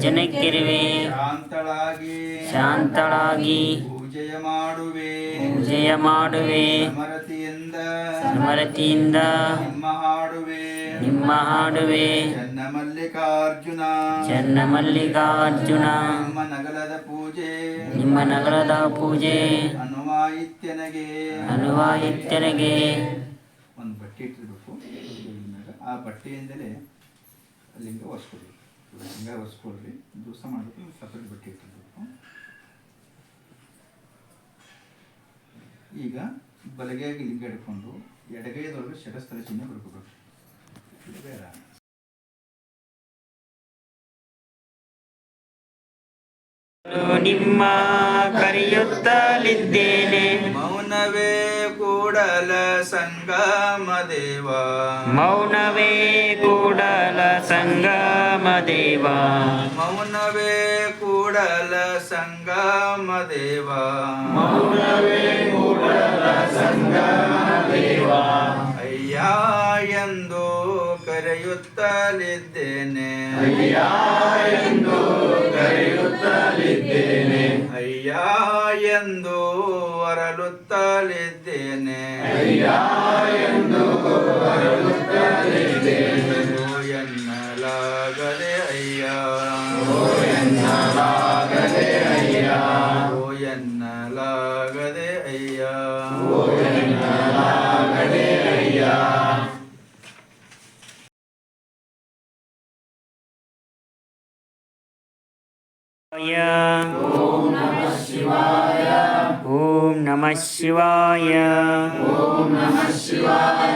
ಜನಕ್ಕಿರುವೆ ಶಾಂತಳಾಗಿ. ಶಾಂತಳಾಗಿ. ಪೂಜೆಯ ಮಾಡುವೆ. ಪೂಜೆಯ ಮಾಡುವೆ. ಸಮರತಿಯಿಂದ. ಸಮರತಿಯಿಂದ. ನಿಮ್ಮ ಹಾಡುವೆ. ನಿಮ್ಮ ಹಾಡುವೆ. ಚನ್ನ ಮಲ್ಲಿಕಾರ್ಜುನ ಚನ್ನ ಮಲ್ಲಿಕಾರ್ಜುನ ನಿಮ್ಮ ನಗಲದ ಪೂಜೆ. ನಿಮ್ಮ ನಗರದ ಪೂಜೆ. ಅನುವಾಯಿತ್ಯನಗೆ ಅನುವಾಯಿತ್ಯನಗೆ ಒಂದು ಬಟ್ಟೆ ಇಟ್ಟಿರ್ಬೇಕು. ಆ ಬಟ್ಟೆಯಿಂದಲೇ ಲಿಂಗ ಒರೆಸ್ಕೊಳ್ರಿ ಒರೆಸ್ಕೊಳ್ರಿ ದಿವಸ ಮಾಡಬೇಕು ಸಪ್ರೇಟ್ ಬಟ್ಟೆ ಇಟ್ಟಿರ್ಬೇಕು ಈಗ ಬಲಗೈಯಾಗಿ ಲಿಂಗ ಇಟ್ಕೊಂಡು ಎಡಗೈದೊಳಗೆ ಶರಸ್ಥಲ ಚಿಹ್ನೆ ಬರ್ಕೋಬೇಕು. ಬೇಡ ನಿಮ್ಮ ಕರೆಯುತ್ತಲಿದ್ದೇನೆ. ಮೌನವೇ ಕೂಡಲ ಸಂಗಮ ದೇವ. ಮೌನವೇ ಕೂಡಲ ಸಂಗಮ ದೇವ ಮೌನವೇ ಕೂಡಲ ಸಂಗಮ ದೇವ ಅಯ್ಯ ಎಂದು ಕರೆಯುತ್ತಲಿದ್ದೇನೆ. ಅಯ್ಯ ಎಂದು ಕರೆಯುತ್ತಲಿದ್ದೇನೆ. ಅಯ್ಯ ಎಂದು ಹೊರಲುತ್ತಲಿದ್ದೇನೆ ಅಯ್ಯ ಎನ್ನಲಾಗದೆ ಅಯ್ಯ ಓ ಎನ್ನಲಾಗದೆ ಅಯ್ಯ ಓ ಎನ್ನಲಾಗದೆ ಅಯ್ಯ ಓಂ ನಮಃ ಶಿವಾಯ ಓಂ ನಮಃ ಶಿವಾಯ ಓಂ ನಮಃ ಶಿವಾಯ